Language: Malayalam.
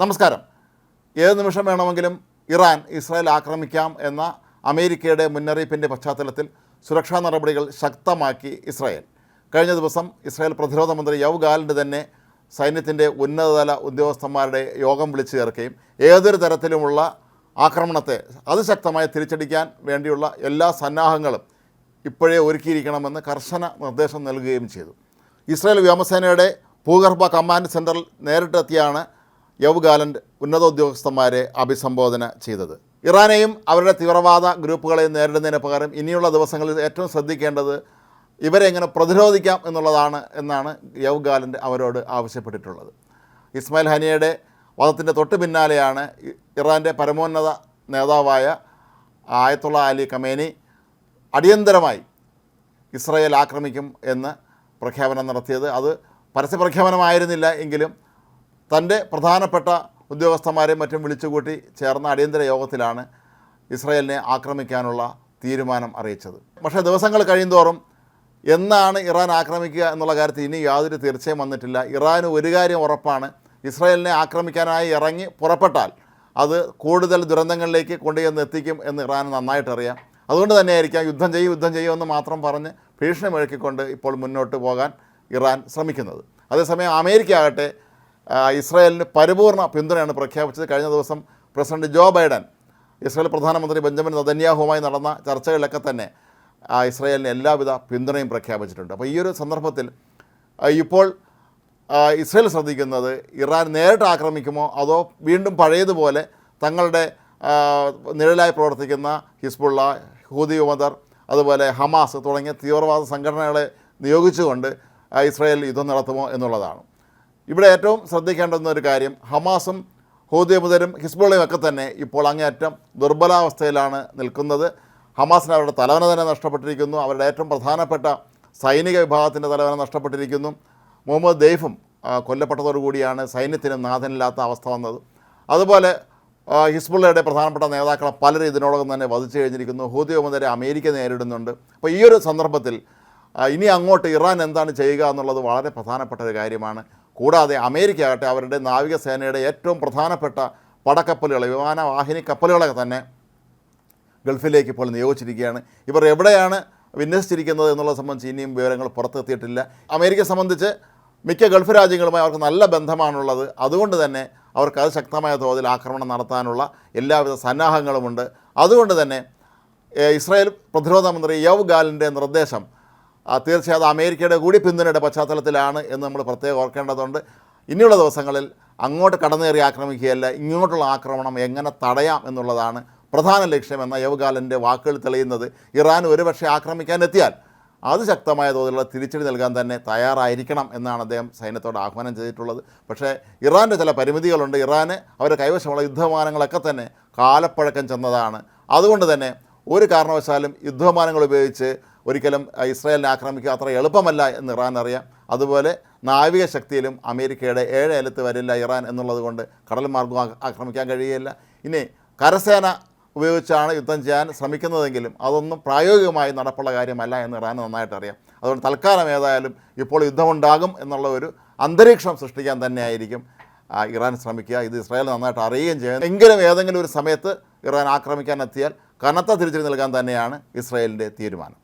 നമസ്കാരം. ഏത് നിമിഷം വേണമെങ്കിലും ഇറാൻ ഇസ്രായേൽ ആക്രമിക്കാം എന്ന അമേരിക്കയുടെ മുന്നറിയിപ്പിന്റെ പശ്ചാത്തലത്തിൽ സുരക്ഷാ നടപടികൾ ശക്തമാക്കി ഇസ്രായേൽ. കഴിഞ്ഞ ദിവസം ഇസ്രായേൽ പ്രതിരോധ മന്ത്രി യവ് ഗാലിന്റെ തന്നെ സൈന്യത്തിന്റെ ഉന്നതതല ഉദ്യോഗസ്ഥന്മാരുടെ യോഗം വിളിച്ചു ചേർക്കുകയും ഏതൊരു തരത്തിലുമുള്ള ആക്രമണത്തെ അതിശക്തമായി തിരിച്ചടിക്കാൻ വേണ്ടിയുള്ള എല്ലാ സന്നാഹങ്ങളും ഇപ്പോഴേ ഒരുക്കിയിരിക്കണമെന്ന് കർശന നിർദ്ദേശം നൽകുകയും ചെയ്തു. ഇസ്രായേൽ വ്യോമസേനയുടെ ഭൂഗർഭ കമാൻഡ് സെന്ററിൽ നേരിട്ടെത്തിയാണ് യവ് ഗാലൻഡ് ഉന്നത ഉദ്യോഗസ്ഥന്മാരെ അഭിസംബോധന ചെയ്തത്. ഇറാനെയും അവരുടെ തീവ്രവാദ ഗ്രൂപ്പുകളെയും നേരിടുന്നതിന് പകരം ഇനിയുള്ള ദിവസങ്ങളിൽ ഏറ്റവും ശ്രദ്ധിക്കേണ്ടത് ഇവരെ എങ്ങനെ പ്രതിരോധിക്കാം എന്നുള്ളതാണ് എന്നാണ് യവ് അവരോട് ആവശ്യപ്പെട്ടിട്ടുള്ളത്. ഇസ്മായിൽ ഹനിയയുടെ വധത്തിന്റെ തൊട്ട് പിന്നാലെയാണ് ഇറാന്റെ പരമോന്നത നേതാവായ ആയത്തുള്ള അലി കമേനി അടിയന്തരമായി ഇസ്രയേൽ ആക്രമിക്കും എന്ന് പ്രഖ്യാപനം നടത്തിയത്. അത് പരസ്യപ്രഖ്യാപനമായിരുന്നില്ല എങ്കിലും തന്റെ പ്രധാനപ്പെട്ട ഉദ്യോഗസ്ഥന്മാരെ മറ്റും വിളിച്ചുകൂട്ടി ചേർന്ന അടിയന്തര യോഗത്തിലാണ് ഇസ്രയേലിനെ ആക്രമിക്കാനുള്ള തീരുമാനം അറിയിച്ചത്. പക്ഷേ ദിവസങ്ങൾ കഴിയുന്തോറും എന്നാണ് ഇറാൻ ആക്രമിക്കുക എന്നുള്ള കാര്യത്തിൽ ഇനി യാതൊരു തീർച്ചയും വന്നിട്ടില്ല. ഇറാന് ഒരു കാര്യം ഉറപ്പാണ്. ഇസ്രായേലിനെ ആക്രമിക്കാനായി ഇറങ്ങി പുറപ്പെട്ടാൽ അത് കൂടുതൽ ദുരന്തങ്ങളിലേക്ക് കൊണ്ടുചെന്ന് എത്തിക്കും എന്ന് ഇറാൻ നന്നായിട്ടറിയാം അതുകൊണ്ട് തന്നെയായിരിക്കാം യുദ്ധം ചെയ്യും യുദ്ധം ചെയ്യുമെന്ന് മാത്രം പറഞ്ഞ് ഭീഷണി മുഴക്കിക്കൊണ്ട് ഇപ്പോൾ മുന്നോട്ട് പോകാൻ ഇറാൻ ശ്രമിക്കുന്നത്. അതേസമയം അമേരിക്ക ആകട്ടെ ഇസ്രായേലിന് പരിപൂർണ പിന്തുണയാണ് പ്രഖ്യാപിച്ചത്. കഴിഞ്ഞ ദിവസം പ്രസിഡന്റ് ജോ ബൈഡൻ ഇസ്രായേൽ പ്രധാനമന്ത്രി ബെഞ്ചമിൻ നദന്യാഹുമായി നടന്ന ചർച്ചകളിലൊക്കെ തന്നെ ഇസ്രായേലിന് എല്ലാവിധ പിന്തുണയും പ്രഖ്യാപിച്ചിട്ടുണ്ട്. അപ്പോൾ ഈ ഒരു സന്ദർഭത്തിൽ ഇപ്പോൾ ഇസ്രായേൽ ശ്രദ്ധിക്കുന്നത് ഇറാൻ നേരിട്ട് ആക്രമിക്കുമോ? അതോ വീണ്ടും പഴയതുപോലെ തങ്ങളുടെ നിഴലായി പ്രവർത്തിക്കുന്ന ഹിസ്ബുള്ള ഹൂദി ഉമദർ അതുപോലെ ഹമാസ് തുടങ്ങിയ തീവ്രവാദ സംഘടനകളെ നിയോഗിച്ചുകൊണ്ട് ഇസ്രായേൽ യുദ്ധം നടത്തുമോ എന്നുള്ളതാണ്. ഇവിടെ ഏറ്റവും ശ്രദ്ധിക്കേണ്ടുന്ന ഒരു കാര്യം ഹമാസും ഹൂദിയമുദരും ഹിസ്ബുള്ളയും ഒക്കെ തന്നെ ഇപ്പോൾ അങ്ങേയറ്റം ദുർബലാവസ്ഥയിലാണ് നിൽക്കുന്നത്. ഹമാസിന് അവരുടെ തലവന തന്നെ നഷ്ടപ്പെട്ടിരിക്കുന്നു. അവരുടെ ഏറ്റവും പ്രധാനപ്പെട്ട സൈനിക വിഭാഗത്തിന്റെ തലവന നഷ്ടപ്പെട്ടിരിക്കുന്നു. മുഹമ്മദ് ദെയ്ഫും കൊല്ലപ്പെട്ടതോടുകൂടിയാണ് സൈന്യത്തിന് നാഥനില്ലാത്ത അവസ്ഥ വന്നത്. അതുപോലെ ഹിസ്ബുള്ളയുടെ പ്രധാനപ്പെട്ട നേതാക്കളെ പലരും ഇതിനോടകം തന്നെ വധിച്ചു കഴിഞ്ഞിരിക്കുന്നു. ഹൂദിയമുദരെ അമേരിക്ക നേരിടുന്നുണ്ട്. അപ്പോൾ ഈ ഒരു സന്ദർഭത്തിൽ ഇനി അങ്ങോട്ട് ഇറാൻ എന്താണ് ചെയ്യുക എന്നുള്ളത് വളരെ പ്രധാനപ്പെട്ട ഒരു കാര്യമാണ്. കൂടാതെ അമേരിക്ക ആകട്ടെ അവരുടെ നാവികസേനയുടെ ഏറ്റവും പ്രധാനപ്പെട്ട പടക്കപ്പലുകൾ വിമാനവാഹിനി കപ്പലുകളൊക്കെ തന്നെ ഗൾഫിലേക്ക് ഇപ്പോൾ നിയോഗിച്ചിരിക്കുകയാണ്. ഇവർ എവിടെയാണ് വിന്യസിച്ചിരിക്കുന്നത് എന്നുള്ളത് സംബന്ധിച്ച് ഇനിയും വിവരങ്ങൾ പുറത്തെത്തിയിട്ടില്ല. അമേരിക്കയെ സംബന്ധിച്ച് മിക്ക ഗൾഫ് രാജ്യങ്ങളുമായി അവർക്ക് നല്ല ബന്ധമാണുള്ളത്. അതുകൊണ്ട് തന്നെ അവർക്ക് അത് ശക്തമായ തോതിൽ ആക്രമണം നടത്താനുള്ള എല്ലാവിധ സന്നാഹങ്ങളുമുണ്ട്. അതുകൊണ്ട് തന്നെ ഇസ്രായേൽ പ്രതിരോധ മന്ത്രി യവ് ഗാലിന്റെ നിർദ്ദേശം തീർച്ചയായും അത് അമേരിക്കയുടെ കൂടി പിന്തുണയുടെ പശ്ചാത്തലത്തിലാണ് എന്ന് നമ്മൾ പ്രത്യേകം ഓർക്കേണ്ടതുണ്ട്. ഇനിയുള്ള ദിവസങ്ങളിൽ അങ്ങോട്ട് കടന്നേറി ആക്രമിക്കുകയല്ല ഇങ്ങോട്ടുള്ള ആക്രമണം എങ്ങനെ തടയാം എന്നുള്ളതാണ് പ്രധാന ലക്ഷ്യമെന്ന യവ്ഗാലന്റെ വാക്കുകൾ തെളിയുന്നത്. ഇറാൻ ഒരുപക്ഷെ ആക്രമിക്കാൻ എത്തിയാൽ അത് ശക്തമായ തോതിലുള്ള തിരിച്ചടി നൽകാൻ തന്നെ തയ്യാറായിരിക്കണം എന്നാണ് അദ്ദേഹം സൈന്യത്തോട് ആഹ്വാനം ചെയ്തിട്ടുള്ളത്. പക്ഷേ ഇറാന്റെ ചില പരിമിതികളുണ്ട്. ഇറാന് അവരുടെ കൈവശമുള്ള യുദ്ധവിമാനങ്ങളൊക്കെ തന്നെ കാലപ്പഴക്കം ചെന്നതാണ്. അതുകൊണ്ട് തന്നെ ഒരു കാരണവശാലും യുദ്ധവിമാനങ്ങൾ ഉപയോഗിച്ച് ഒരിക്കലും ഇസ്രായേലിനെ ആക്രമിക്കുക അത്ര എളുപ്പമല്ല എന്ന് ഇറാൻ അറിയാം. അതുപോലെ നാവിക ശക്തിയിലും അമേരിക്കയുടെ ഏഴ് ഏലത്ത് വരില്ല ഇറാൻ എന്നുള്ളത് കൊണ്ട് കടൽ മാർഗം ആക്രമിക്കാൻ കഴിയുകയില്ല. ഇനി കരസേന ഉപയോഗിച്ചാണ് യുദ്ധം ചെയ്യാൻ ശ്രമിക്കുന്നതെങ്കിലും അതൊന്നും പ്രായോഗികമായി നടപ്പുള്ള കാര്യമല്ല എന്ന് ഇറാൻ നന്നായിട്ട് അറിയാം. അതുകൊണ്ട് തൽക്കാലം ഏതായാലും ഇപ്പോൾ യുദ്ധമുണ്ടാകും എന്നുള്ള ഒരു അന്തരീക്ഷം സൃഷ്ടിക്കാൻ തന്നെയായിരിക്കും ഇറാൻ ശ്രമിക്കുക. ഇത് ഇസ്രായേൽ നന്നായിട്ട് അറിയുകയും ചെയ്യുന്നത് എങ്കിലും ഏതെങ്കിലും ഒരു സമയത്ത് ഇറാൻ ആക്രമിക്കാൻ എത്തിയാൽ കനത്ത തിരിച്ചടി നൽകാൻ തന്നെയാണ് ഇസ്രായേലിന്റെ തീരുമാനം.